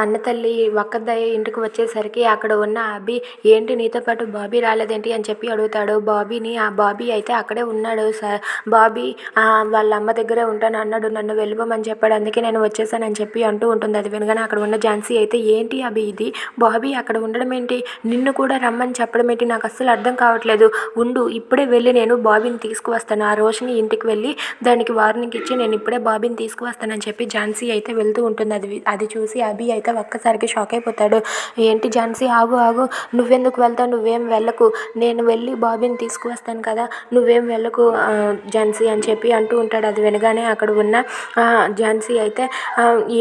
కన్నతల్లి ఒక్కదయ్య ఇంటికి వచ్చేసరికి అక్కడ ఉన్న అభి ఏంటి నీతో పాటు బాబీ రాలేదేంటి? అని చెప్పి అడుగుతాడు. బాబీని ఆ బాబీ అయితే అక్కడే ఉన్నాడు సార్. బాబీ వాళ్ళ అమ్మ దగ్గరే ఉంటాను అన్నాడు. నన్ను వెళ్ళిపోమని చెప్పాడు. అందుకే నేను వచ్చేసానని చెప్పి అంటూ ఉంటుంది. అది వినగానే అక్కడ ఉన్న ఝాన్సీ అయితే ఏంటి అభి ఇది? బాబీ అక్కడ ఉండడం ఏంటి? నిన్ను కూడా రమ్మని చెప్పడం ఏంటి? నాకు అస్సలు అర్థం కావట్లేదు. ఉండు ఇప్పుడే వెళ్ళి నేను బాబీని తీసుకువస్తాను. ఆ రోషిని ఇంటికి వెళ్ళి దానికి వార్నింగ్ ఇచ్చి నేను ఇప్పుడే బాబీని తీసుకువస్తానని చెప్పి ఝాన్సీ అయితే వెళ్తూ ఉంటుంది. అది అది చూసి అభి అయితే ఒక్కసారికి షాక్ అయిపోతాడు. ఏంటి ఝాన్సీ ఆగు ఆగు. నువ్వెందుకు వెళ్తావు? నువ్వేం వెళ్ళకు. నేను వెళ్ళి బాబీని తీసుకువస్తాను కదా. నువ్వేం వెళ్ళకు ఝాన్సీ అని చెప్పి అంటూ ఉంటాడు. అది వినగానే అక్కడ ఉన్న ఝాన్సీ అయితే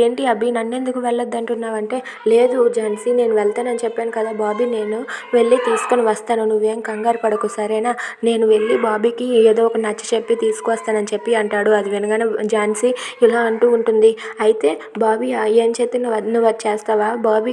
ఏంటి అభి నన్ను ఎందుకు వెళ్ళొద్దు అంటున్నావంటే లేదు ఝాన్సీ నేను వెళ్తానని చెప్పాను కదా. బాబీ నేను వెళ్ళి తీసుకొని వస్తాను. నువ్వేం కంగారు పడకు సరేనా? నేను వెళ్ళి బాబీకి ఏదో ఒక నచ్చ చెప్పి తీసుకువస్తానని చెప్పి అంటాడు. అది వినగానే ఝాన్సీ ఇలా అంటూ ఉంటుంది. అయితే బాబీ ఏం చేస్తే నువ్వు వచ్చేస్తావా? చేస్తావా బాబీ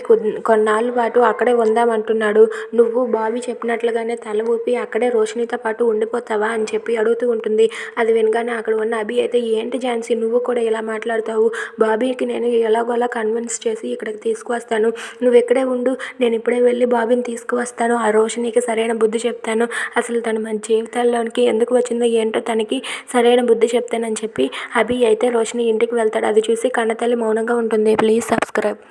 కొన్నాళ్ళ పాటు అక్కడే ఉందామంటున్నాడు. నువ్వు బాబీ చెప్పినట్లుగానే తల ఊపి అక్కడే రోషినితో పాటు ఉండిపోతావా అని చెప్పి అడుగుతూ ఉంటుంది. అది వినగానే అక్కడ ఉన్న అభి అయితే ఏంటి ఝాన్సీ నువ్వు కూడా ఇలా మాట్లాడతావు? బాబీకి నేను ఎలాగోలా కన్విన్స్ చేసి ఇక్కడికి తీసుకువస్తాను. నువ్వు ఇక్కడే ఉండు నేను ఇప్పుడే వెళ్ళి బాబీని తీసుకువస్తాను. ఆ రోషినికి సరైన బుద్ధి చెప్తాను. అసలు తను మన జీవితాల్లోనికి ఎందుకు వచ్చిందో ఏంటో తనకి సరైన బుద్ధి చెప్తానని చెప్పి అభి అయితే రోషిని ఇంటికి వెళ్తాడు. అది చూసి కన్నతల్లి మౌనంగా ఉంటుంది. Please subscribe.